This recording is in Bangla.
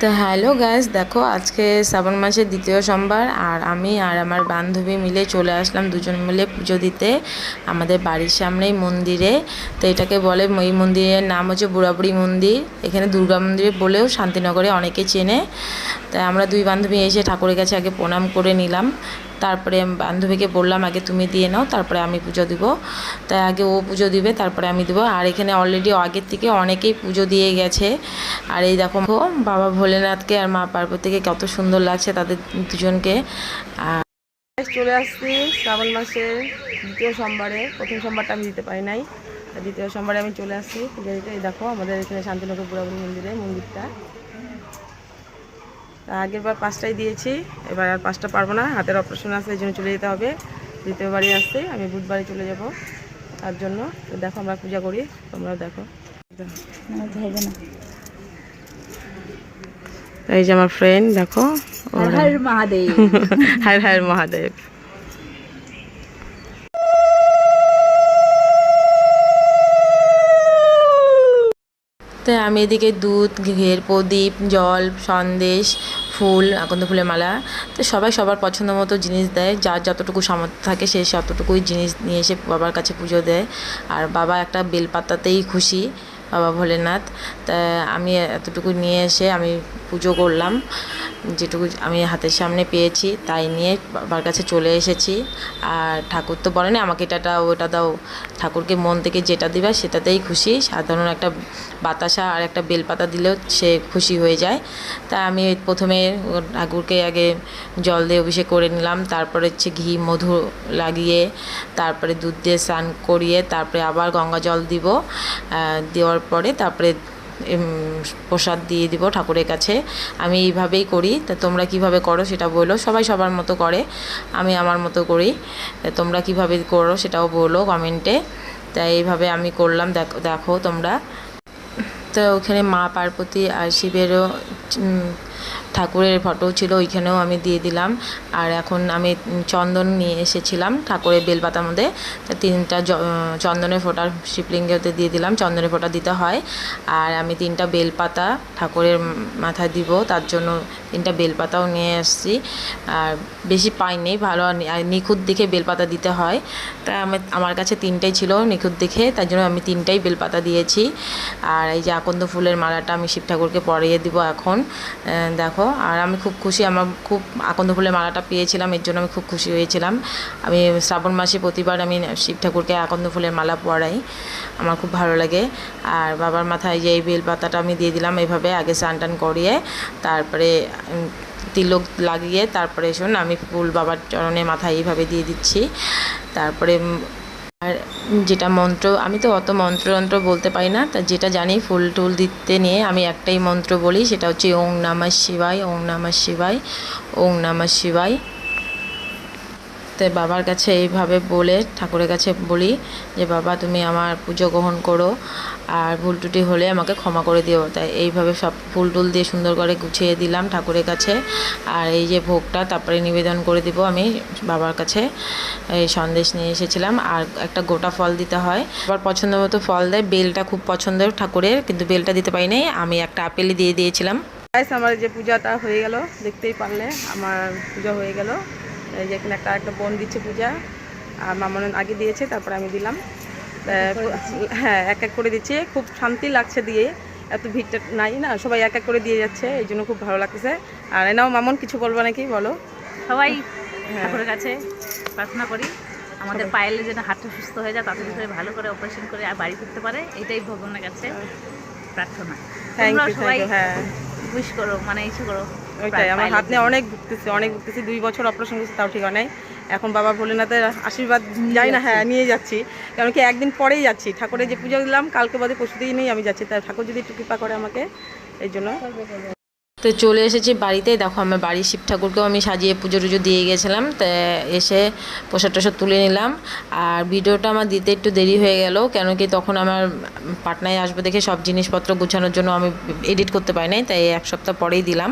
তো হ্যালো গাইস, দেখো আজকে শ্রাবণ মাসের দ্বিতীয় সোমবার, আর আমি আর আমার বান্ধবী মিলে চলে আসলাম দুজন মিলে পুজো দিতে আমাদের বাড়ির সামনেই মন্দিরে। তো এটাকে বলে এই মন্দিরের নাম হচ্ছে বুড়াবুড়ি মন্দির। এখানে দুর্গা মন্দির বলেও শান্তিনগরে অনেকে চেনে। তাই আমরা দুই বান্ধবী এসে ঠাকুরের কাছে আগে প্রণাম করে নিলাম। তারপরে বান্ধবীকে বললাম, আগে তুমি দিয়ে নাও, তারপরে আমি পুজো দিব। তাই আগে ও পুজো দিবে, তারপরে আমি দেবো। আর এখানে অলরেডি আগের থেকে অনেকেই পুজো দিয়ে গেছে। আর এই দেখো, বাবা ভোলেনাথকে আর মা পার্বতীকে কত সুন্দর লাগছে তাদের দুজনকে। আর চলে আসছি শ্রাবণ মাসের দ্বিতীয় সোমবারে। প্রথম সোমবারটা আমি দিতে পারি নাই। দ্বিতীয় সোমবারে আমি চলে আসছি। পুজো দিতে। এই দেখো, আমাদের এখানে শান্তিনগর বুড়াবুড়ি মন্দিরে মন্দিরটা। আগের বার পাঁচটাই দিয়েছি এবার আর পাঁচটা পারব না হাতের অপারেশন আছে এই জন্য চলে যেতে হবে। দ্বিতীয় বাড়ি আসছে আমি বুধবারে চলে যাব তার জন্য। তো দেখো আমরা পূজা করি তোমরাও দেখো। এই যে আমার ফ্রেন্ড দেখো ওরা- মহাদেব। হায় হায় মহাদেব। তো আমি এদিকে দুধ ঘের প্রদীপ, জল, সন্দেশ, ফুল, আকন্দ ফুলের মালা। তো সবাই সবার পছন্দ মতো জিনিস দেয়। যার যতটুকু সামর্থ্য থাকে সে ততটুকুই জিনিস নিয়ে এসে বাবার কাছে পুজো দেয়। আর বাবা একটা বেলপাতাতেই খুশি, বাবা ভোলেনাথ। তা আমি এতটুকু নিয়ে এসে আমি পুজো করলাম। যেটুকু আমি হাতের সামনে পেয়েছি, তাই নিয়ে বাবার কাছে চলে এসেছি। আর ঠাকুর তো বলেনি, আমাকে এটা দাও, ওটা দাও। ঠাকুরকে মন থেকে যেটা দিবা সেটাতেই খুশি। সাধারণ একটা বাতাসা আর একটা বেলপাতা দিলেও সে খুশি হয়ে যায়। তা আমি প্রথমে ঠাকুরকে আগে জল দিয়ে অভিষেক করে নিলাম। তারপরে হচ্ছে ঘি, মধু লাগিয়ে, তারপরে দুধ দিয়ে স্নান করিয়ে, তারপরে আবার গঙ্গা জল দিব। দেওয়ার পরে তারপরে প্রসাদ দিয়ে দিব ঠাকুরের কাছে। আমি এইভাবেই করি। তা তোমরা কীভাবে করো সেটা বলো। সবাই সবার মতো করে। আমি আমার মতো করি। তোমরা কীভাবে করো সেটাও বলো কমেন্টে। তা এইভাবে আমি করলাম। দেখো দেখো তোমরা। তো ওখানে মা পার্বতী আর শিবেরও ঠাকুরের ফটো ছিল, ওইখানেও আমি দিয়ে দিলাম। আর এখন আমি চন্দন নিয়ে এসেছিলাম ঠাকুরের বেলপাতার মধ্যে। তিনটা চন্দনের ফোঁটা শিবলিঙ্গতে দিয়ে দিলাম, চন্দনের ফোঁটা দিতে হয়। আর আমি তিনটা বেলপাতা ঠাকুরের মাথায় দিব, তার জন্য তিনটা বেলপাতাও নিয়ে আসছি। আর বেশি পাইনি, ভালো নিখুঁত দেখে বেলপাতা দিতে হয়। তাই আমি আমার কাছে তিনটাই ছিল নিখুঁত দেখে, তার জন্য আমি তিনটাই বেলপাতা দিয়েছি। আর এই যে আকন্দ ফুলের মালাটা আমি শিব ঠাকুরকে পরিয়ে দিব এখন। দেখো, আর আমি খুব খুশি, আমার খুব আকন্দ ফুলের মালাটা পেয়েছিলাম, এর জন্য আমি খুব খুশি হয়েছিলাম। আমি শ্রাবণ মাসে প্রতিবার আমি শিব ঠাকুরকে আকন্দ ফুলের মালা পরাই, আমার খুব ভালো লাগে। আর বাবার মাথায় যে এই বেলপাতাটা আমি দিয়ে দিলাম, এভাবে আগে স্নান টান করিয়ে, তারপরে তিলক লাগিয়ে, তারপরে শোন, আমি ফুল বাবার চরণে মাথায় এইভাবে দিয়ে দিচ্ছি। তারপরে আর যেটা মন্ত্র, আমি তো অত মন্ত্র মন্ত্র বলতে পারি না, তা যেটা জানি ফুল টুল দিতে নিয়ে আমি একটাই মন্ত্র বলি, সেটা হচ্ছে ওং নামা শিবায়, ওং নামা শিবায়, ওং নামা শিবায়। তো বাবার কাছে এইভাবে বলে, ঠাকুরের কাছে বলি যে, বাবা, তুমি আমার পুজো গ্রহণ করো আর ভুল ত্রুটি হলে আমাকে ক্ষমা করে দিও। তাই এইভাবে সব ফুল টুল দিয়ে সুন্দর করে গুছিয়ে দিলাম ঠাকুরের কাছে। আর এই যে ভোগটা তারপরে নিবেদন করে দিব আমি বাবার কাছে। এই সন্দেশ নিয়ে এসেছিলাম। আর একটা গোটা ফল দিতে হয়। আবার পছন্দ মতো ফল দেয়। বেলটা খুব পছন্দের ঠাকুরের, কিন্তু বেলটা দিতে পারি নাই। আমি একটা আপেলই দিয়ে দিয়েছিলাম। আমার যে পূজাটা হয়ে গেল, দেখতেই পারলে, আমার পূজা হয়ে গেল। এই যে এখানে একটা একটা বোন দিচ্ছে পূজা আর মামন আগে দিয়েছে তারপরে আমি দিলাম। হ্যাঁ এক এক করে দিচ্ছে। খুব শান্তি লাগছে দিয়ে এত ভিড়টা নাই না সবাই এক এক করে দিয়ে যাচ্ছে এই জন্য খুব ভালো লাগতেছে। আর এনাও মামন কিছু বলব নাকি বলো? সবাই হ্যাঁ। ঠাকুরের কাছে প্রার্থনা করি আমাদের পায়েলে যেন হাতটা সুস্থ হয়ে যায় তাড়াতাড়ি করে ভালো করে অপারেশন করে আর বাড়ি ফিরতে পারে এটাই ভগবানের কাছে প্রার্থনা। থ্যাংক সবাই হ্যাঁ। উইশ করো মানে ইচ্ছে করো। ওইটাই আমার হাত নিয়ে অনেক ভুগতেছি অনেক ভুগতেছি দুই বছর অপারেশন করছি তাও ঠিক হয় নাই। এখন বাবা ভোলেনাথের আশীর্বাদ যাই না হ্যাঁ নিয়ে যাচ্ছি। কারণ কি একদিন পরেই যাচ্ছি। ঠাকুরের যে পুজো দিলাম কালকে বাদে পরশু দিনই আমি যাচ্ছি। তাই ঠাকুর যদি একটু কৃপা করে আমাকে এই জন্য। তো চলে এসেছি বাড়িতে। দেখো আমার বাড়ির শিব ঠাকুরকেও আমি সাজিয়ে পুজো টুজো দিয়ে গেছিলাম। তো এসে প্রসাদ টসাদ তুলে নিলাম। আর ভিডিওটা আমার দিতে একটু দেরি হয়ে গেল কেন কি তখন আমার পাটনায় আসবে দেখে সব জিনিসপত্র গুছানোর জন্য আমি এডিট করতে পারি নাই তাই এক সপ্তাহ পরেই দিলাম।